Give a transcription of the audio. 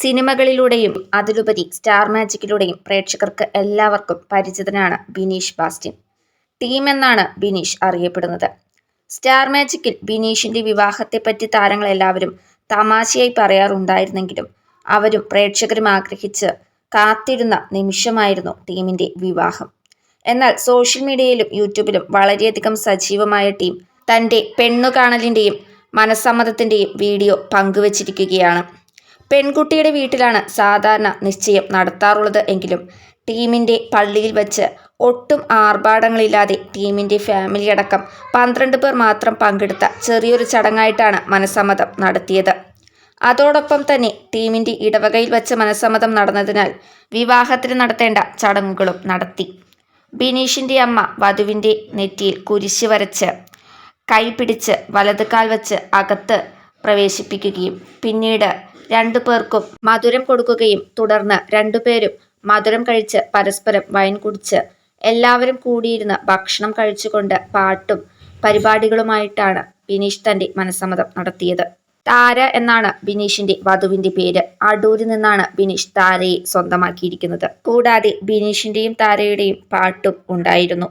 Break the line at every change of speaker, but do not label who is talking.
സിനിമകളിലൂടെയും അതിലുപരി സ്റ്റാർ മാജിക്കിലൂടെയും പ്രേക്ഷകർക്ക് എല്ലാവർക്കും പരിചിതനാണ് ബിനീഷ് ബാസ്റ്റിൻ. ടീം എന്നാണ് ബിനീഷ് അറിയപ്പെടുന്നത്. സ്റ്റാർ മാജിക്കിൽ ബിനീഷിന്റെ വിവാഹത്തെപ്പറ്റി താരങ്ങളെല്ലാവരും തമാശയായി പറയാറുണ്ടായിരുന്നെങ്കിലും അവരും പ്രേക്ഷകരും ആഗ്രഹിച്ച് കാത്തിരുന്ന നിമിഷമായിരുന്നു ടീമിന്റെ വിവാഹം. എന്നാൽ സോഷ്യൽ മീഡിയയിലും യൂട്യൂബിലും വളരെയധികം സജീവമായ ടീം തന്റെ പെണ്ണുകാണലിന്റെയും മനസ്സമ്മതത്തിന്റെയും വീഡിയോ പങ്കുവച്ചിരിക്കുകയാണ്. പെൺകുട്ടിയുടെ വീട്ടിലാണ് സാധാരണ നിശ്ചയം നടത്താറുള്ളത് എങ്കിലും ടീമിന്റെ പള്ളിയിൽ വച്ച് ഒട്ടും ആർഭാടങ്ങളില്ലാതെ ടീമിന്റെ ഫാമിലി അടക്കം പന്ത്രണ്ട് പേർ മാത്രം പങ്കെടുത്ത ചെറിയൊരു ചടങ്ങായിട്ടാണ് മനസ്സമ്മതം നടത്തിയത്. അതോടൊപ്പം തന്നെ ടീമിന്റെ ഇടവകയിൽ വച്ച് മനസ്സമ്മതം നടന്നതിനാൽ വിവാഹത്തിന് നടത്തേണ്ട ചടങ്ങുകളും നടത്തി. ബിനീഷിന്റെ അമ്മ വധുവിന്റെ നെറ്റിയിൽ കുരിശ് വരച്ച് കൈ പിടിച്ച് വലതുകാൽ വച്ച് അകത്ത് പ്രവേശിപ്പിക്കുകയും. പിന്നീട് രണ്ടു പേർക്കും മധുരം കൊടുക്കുകയും തുടർന്ന് രണ്ടുപേരും മധുരം കഴിച്ച് പരസ്പരം വൈൻ കുടിച്ച് എല്ലാവരും കൂടിയിരുന്ന് ഭക്ഷണം കഴിച്ചുകൊണ്ട് പാട്ടും പരിപാടികളുമായിട്ടാണ് ബിനീഷ് തന്റെ മനസ്സമ്മതം നടത്തിയത്. താര എന്നാണ് ബിനീഷിന്റെ വധുവിന്റെ പേര്. അടൂരിൽ നിന്നാണ് ബിനീഷ് താരയെ സ്വന്തമാക്കിയിരിക്കുന്നത്. കൂടാതെ ബിനീഷിന്റെയും താരയുടെയും പാട്ടും ഉണ്ടായിരുന്നു.